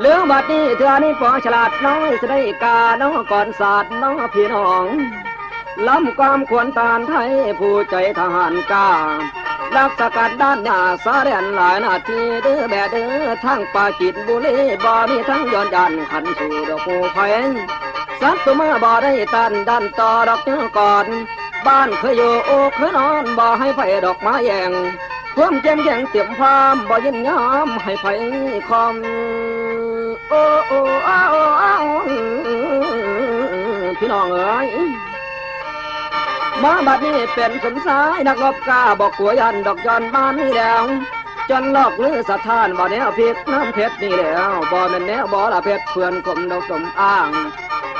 เรือบดนี้เธอนี่ปอฉลาดน้อยจะได้กาน้องก่อนศาสตร์น้องพี่น้อง ล้ำความควรตานไทยผู้ใจทหารกล้ารักสกัดด้านหน้าสาเรนหลายนาทีเด้อแบเด้อทั้งปาจิตบุรีบ่ มีทั้งย้อนยันขันสู่ดอกผู้ไผ่สัตว์ตัวมาบ่ได้ตันดันต่อดอกเนื้อก่อน บ้านเคยอยู่โอเคยนอนบ่ให้ไผดอกไม้แยงความแจ่มแข็งเตรียมพร้อมบ่ยินยอมให้ไผคอมโอ้โอ้อ้าวอ้พี่น้องเอ้ย มาบัดนี้เป็นสมสายนักรบกล้าบอกกัวยันดอกยอนบ้านนี่แล้วจนลอกลือสะท้านบ่แนวพิษน้ำเพชรนี่แล้วบ่แม่นแนวบ่ละเพชรเพื่อนกลมดอกสมอ้าง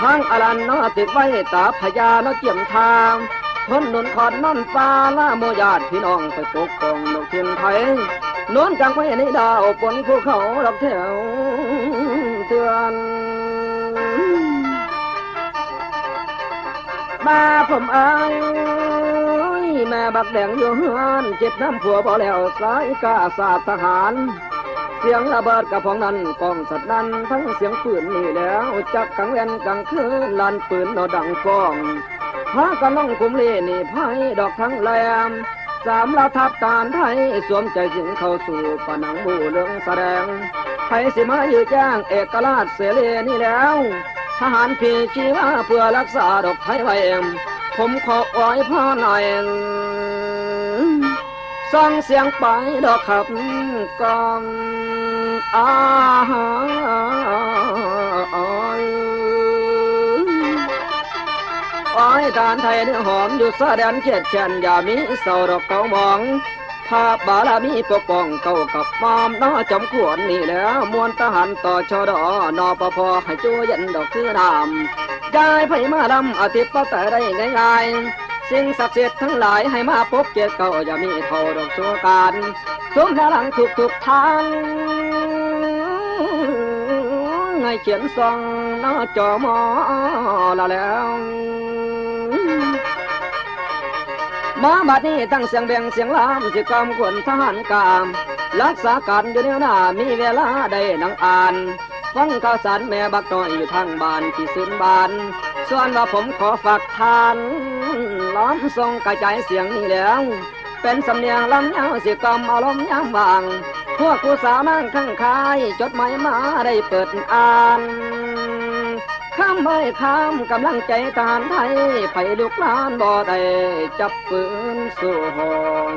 ทางอรันนาะติดไว้ตาพญาเนาะเจียมทางทนนุนขอนนอนฟ้าล่าโมญาติพี่น้องไปปกป้องดอกเทียนไทยนอนกลางไว้ในดาวบนภูเขาดอกแถวเตือน มาผมเอ้ยแม่บักแดงอยู่ฮือนเจ็บน้ำผัวบ่แล้วสายกาศาสตร์ทหาร เสียงระเบิดกระพองนั้นกองสัตว์นั้นทั้งเสียงปืนนี่แล้วจักกังเวนกังคืนลานปืนเนาดังฟองพากันน้องคุมเล่นี่ไพ่ดอกทั้งแหลมสามราทับตานไทยสวมใจสิงเข้าสู่ผนังบูเรืองแสดงไทยสิมาอยู่แจ้งเอกราชเสรีนี่แล้ว ทหารพี่ชีวาเพื่อรักษาดอกไทยไว้เองผมขออ้อยพ่อหน่อยส่องเสียงไปดอกขับกองอาอ้อยอ้อยทานไทยเนื้อหอมอยู่สะแดนเขียดแฉนอย่ามีเศร้าดอกเก่ามอง ภาพบารมีปกป้องเก่ากับมอมน้อจำขวนนี่แล้วมวลทหารต่อชดอนอปพให้จูย็นดอกคือน้ำย้ายไผมาลำอาทิปแต่ได้ง่ายๆ สิ่งศักดิ์สิทธิ์ทั้งหลายให้มาพบเกียรติเก่าอย่ามีเท่าดอกชัวการสมพลังทุกทุกทางไงเขียนซองน้าจอมอละแล้ว มาบัดนี้ตั้งเสียงแบ่งเสียงลามสิกรรมควรทหารกาม รักษาการอยู่แนวหน้ามีเวลาได้นังอ่านฟังข่าวสารแม่บักน้อยอยู่ทางบ้านที่ศูนย์บ้าน ส่วนว่าผมขอฝากทานล้อมทรงกระจายเสียงนี้แล้ว เป็นสำเนียงลำยาสิกรรมอารมณ์ยามบาง พวกผู้สาวนั่งข้างคาย จดหมายมาได้เปิดอ่าน ข้ามไม่ข้ามกำลังใจทหารไทยไปลุกลานบ่ได้จับปืนสู้ห้อง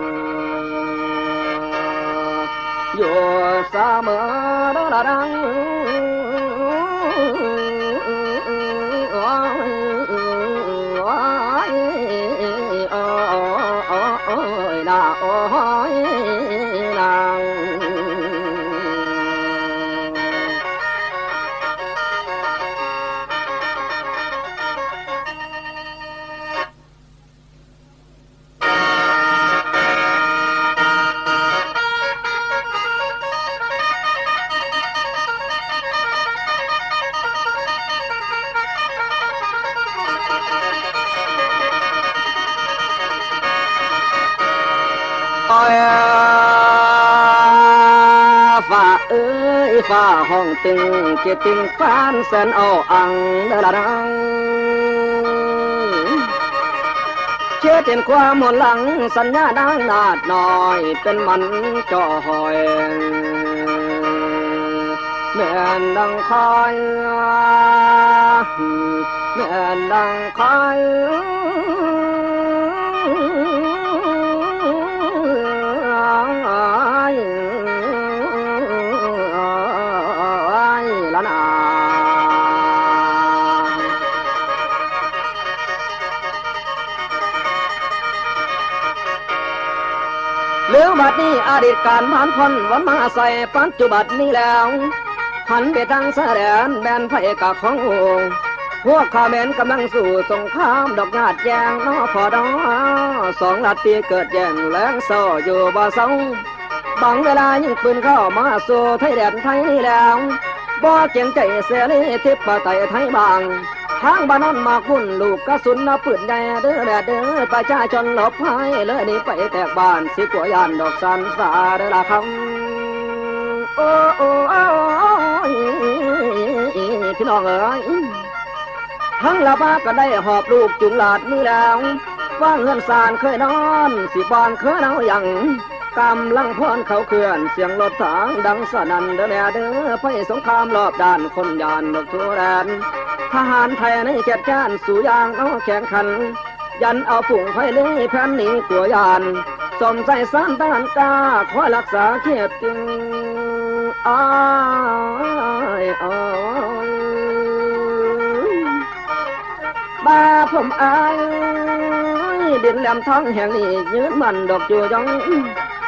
อยู่เสมอระดังโอ้ยนาโอ้ ยฝ่าห้องตึงเกียรติงฟานแสนเอาอังดาดังเชื่อเต็นความหมดหลังสัญญาดังนาดน้อยเป็นมันจ่อหอยแม่นดังคอยแม่นดังคอย บัดนี้อดีตการผ่านพ้นวันมาใส่ปัจจุบันนี้แล้วหันไปทางแสดนแบนไฟกับขององพวกข้าเมนกำลังสู่สงครามดอกงาดแยงนอพอดอสองลัดตีเกิดแย่งแรงโซอยู่บ่เศร้าบางเวลายิงปืนเข้ามาสู่ไทยแดนไทยนี่แล้วบ่เกียงใจเสรีทิพย์ปไตยไทยบาง ทางบ้านนอนมากมุ่นลูกกระสุนนะปืนใหญ่เด้อแดดเด้อประชาชนหลบภัยเลยนี่ไปแตกบ้านสิกลัวยานดอกสันสาเด้อละคำโอ้โอ้โอ้พี่น้องเอ๋ยทั้งละบ้าก็ได้หอบลูกจุงหลาดมือแล้วว่าเงินสารเคยนอน สิบอนเคยเอาอย่าง กำลังพรเขาเคลื่อนเสียงรถถังดังสนั่นเด้อแม่เด้อไฟสงครามรอบด้านคนยานดอกทั่วแดนทหารไทยในเกียรติการสู่ยางเอาแข่งขัน ยันเอาฝุ่งไฟเลยแผ่นหนี้ตัวยาน สมใจสานต้านก้าคอยรักษาเขียบจริงอ้ายอ้ายบาผมอายดินแหลมท้องแห่งนี้ยืนมันดอกจูยอง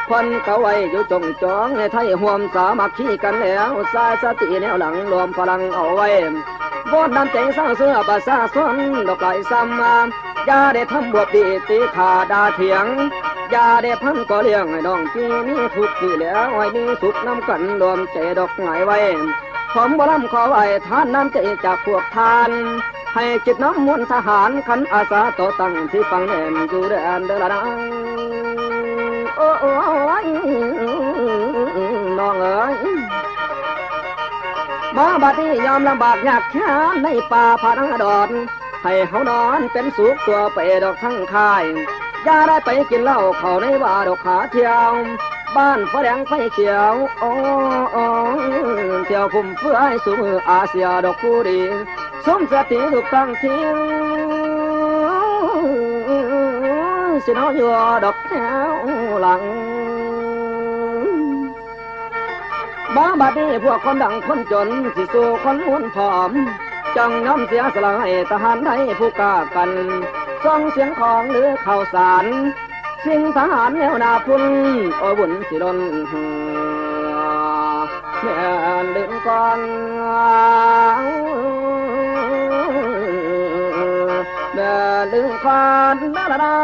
คนเขาไว้อยู่จงจองในไทยห่วมสามัคคีกันแล้วสายสติแนวหลังรวมพลังเอาไว้บนน้ำใจสร้างเสื้อประชาชนดอกไหลซ้ำมาอย่าได้ทำบวบดีตีขาดาเถียงยาได้พันก็เลี้ยงให้น้องพี่มีทุกข์ที่แล้วไว้มีสุขน้ำกันรวมใจดอกไม้ไว้ผมบ่ลำขอไว้ทานน้ำใจจากพวกทานให้จิตน้ำมนต์ทหารขันอาสาต่อตั้งที่ฟังแนอยู่แดนเดละนังโอ้ ยน้องเอ๋ยมาบัดนี้ยอมลำบากยากแค้นในป่าพานาดอนให้เฮานอนเป็นสุขตัวไปดอกทั้งค่ายอย่าได้ไปกินเหล้าเขาในว่าดอกขาเที่ยว บ้านฝรั่งไฟเขียวโอ้เที่ยวพุ่มเฟื่อยสู่มืออาเซียดอกผู้ดีสมสติถูกตั้งเที่ยวสิน้อยอยู่ดอกแถวหลัง บ้าบัดนี้พวกคนดังคนจน สิสู่คนม้วนผอมจังน้ำเสียสละให้ทหารไทยผู้กล้ากันส่งเสียงของหรือข่าวสาร สิ่งทหารแนวนาพุ่นโอ้บุญสิลนแม่นเดินก่อนแม่นเดินก่อนดาดา